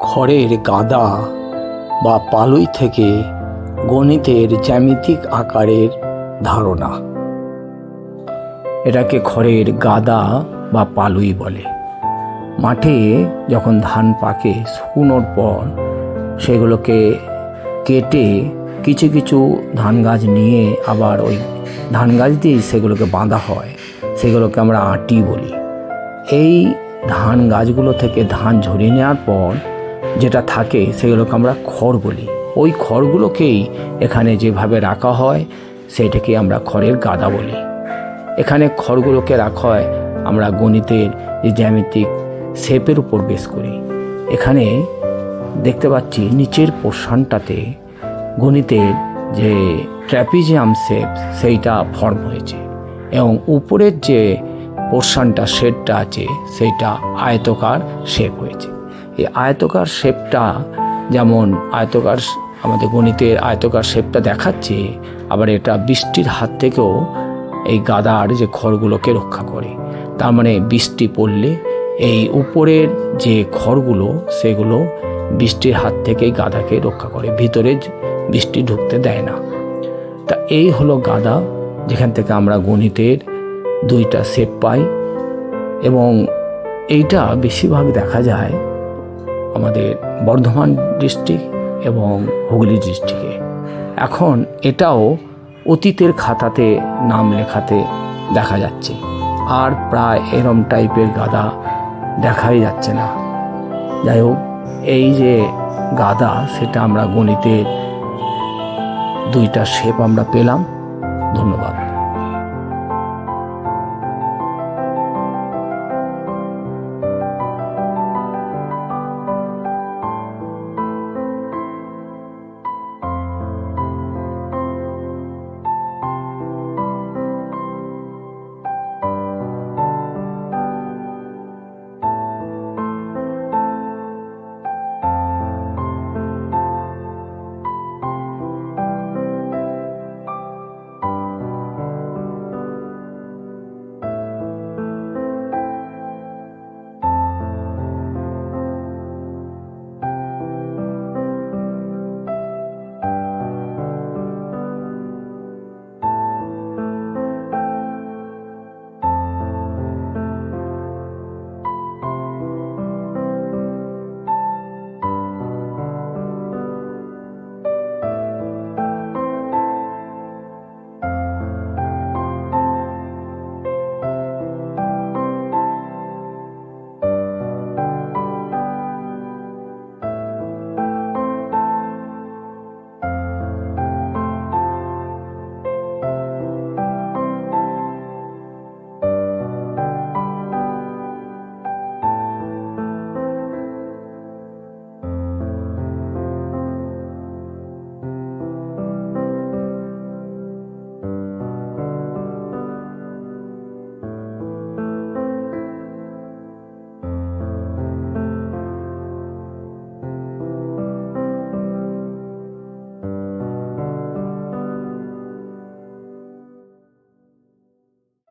খড়ের গাদা বা পালুই থেকে গণিতের জ্যামিতিক আকারের ধারণা। এটাকে খড়ের গাদা বা পালুই বলে। মাঠে যখন ধান পাকে, শুকনোর পর সেগুলোকে কেটে কিছু কিছু ধান গাছ নিয়ে আবার ওই ধান গাছ দিয়েই সেগুলোকে বাঁধা হয়। সেগুলোকে আমরা আটি বলি। এই ধান গাছগুলো থেকে ধান ঝরিয়ে নেওয়ার পর যেটা থাকে সেগুলোকে আমরা খড় বলি। ওই খড়গুলোকেই এখানে যেভাবে রাখা হয় সেইটাকে আমরা খড়ের গাদা বলি। এখানে খড়গুলোকে রাখা হয় আমরা গণিতের যে জ্যামিতিক শেপের উপর বেশ করি। এখানে দেখতে পাচ্ছি নিচের পোর্শনটাতে গণিতের যে ট্র্যাপিজিয়াম শেপ, সেইটা ফর্ম হয়েছে এবং উপরের যে পোর্শনটা শেডটা আছে, সেইটা আয়তকার শেপ হয়েছে। এই আয়তকার শেপটা, যেমন আয়তকার আমাদের গণিতের আয়তকার শেপটা দেখাচ্ছে, আবার এটা বৃষ্টির হাত থেকেও এই গাদার যে খড়গুলোকে রক্ষা করে। তার মানে বৃষ্টি পড়লে এই উপরের যে খড়গুলো, সেগুলো বৃষ্টির হাত থেকে গাদাকে রক্ষা করে, ভিতরে বৃষ্টি ঢুকতে দেয় না। তা এই হলো গাদা, যেখান থেকে আমরা গণিতের দুইটা শেপ পাই, এবং এইটা বেশিরভাগ দেখা যায় আমাদের বর্ধমান ডিস্ট্রিক্ট এবং হুগলি ডিস্ট্রিক্টে এখন এটাও অতীতের খাতাতে, নাম লেখাতে দেখা যাচ্ছে। আর প্রায় এরম টাইপের গাদা দেখাই যাচ্ছে না। যাই হোক, এই যে গাদা, সেটা আমরা গণিতের দুইটা শেপ আমরা পেলাম। ধন্যবাদ।